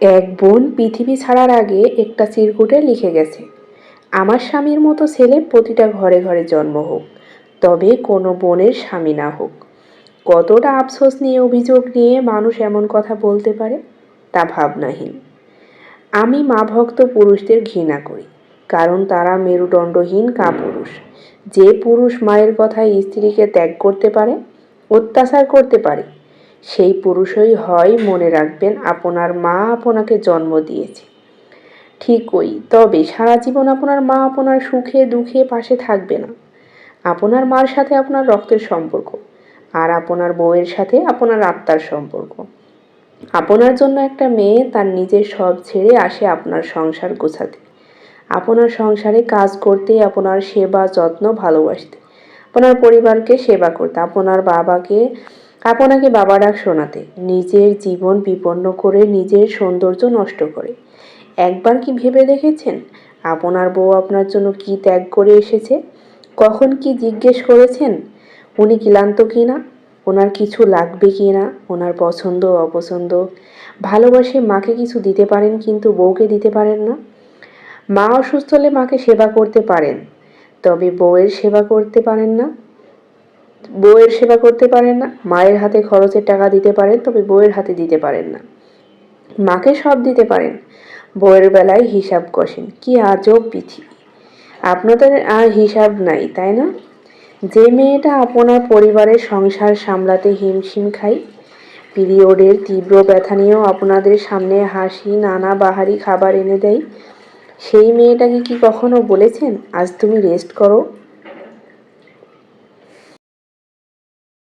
এক বোন পৃথিবী ছাড়ার আগে একটা চিরকুটে লিখে গেছে, আমার স্বামীর মতো ছেলে প্রতিটা ঘরে ঘরে জন্ম হোক, তবে কোনো বোনের স্বামী না হোক। কতটা আফসোস নিয়ে অভিযোগ নিয়ে মানুষ এমন কথা বলতে পারে, তা ভাবনাহীন। আমি মা ভক্ত পুরুষদের ঘৃণা করি, কারণ তারা মেরুদণ্ডহীন কাপুরুষ। যে পুরুষ মায়ের কথায় স্ত্রীকে ত্যাগ করতে পারে, অত্যাচার করতে পারে সেই পুরুষই হয় মনে রাখবেন আপনার মা আপনাকে জন্ম দিয়েছে। ঠিকই তবে সারা জীবন আপনার মা আপনার সুখে দুঃখে পাশে থাকবে না। আপনার মার সাথে আপনার রক্তের সম্পর্ক আর আপনার বউয়ের সাথে আপনার আত্মার সম্পর্ক। আপনার জন্য একটা মেয়ে তার নিজের সব ছেড়ে আসে আপনার সংসার গোছাতে। আপনার সংসারে কাজ করতে, আপনার সেবা, যত্ন, ভালোবাসতে, আপনার পরিবারকে সেবা করতে, আপনার বাবাকে আপনাকে বাবা ডাক শোনাতে, নিজের জীবন বিপন্ন করে নিজের সৌন্দর্য নষ্ট করে। একবার কি ভেবে দেখেছেন? আপনার বউ আপনার জন্য কি ত্যাগ করে এসেছে? কখন কি জিজ্ঞেস করেছেন? উনি ক্লান্ত কি না? ওনার কিছু লাগবে কি না? ওনার পছন্দ, অপছন্দ? ভালোবাসে মাকে কিছু দিতে পারেন কিন্তু বউকে দিতে পারেন না? মা অসুস্থ হলে মাকে সেবা করতে পারেন, তবে বউয়ের সেবা করতে পারেন না? বউয়ের সেবা করতে পারেন না, মায়ের হাতে খরচের টাকা দিতে পারেন, তবে বউয়ের হাতে দিতে পারেন না। মাকে সব দিতে পারেন। বউয়ের বেলায় হিসাব কষেন, কি আজব পৃথিবী আপনাদের আর হিসাব নাই, তাই না? যে মেয়েটা আপনার পরিবারের সংসার সামলাতে হিমশিম খাই পিরিয়ডের তীব্র ব্যথা নিয়েও আপনাদের সামনে হাসি, নানা বাহারি খাবার এনে দেয়, সেই মেয়েটাকে কি কখনো বলেছেন, আজ তুমি রেস্ট করো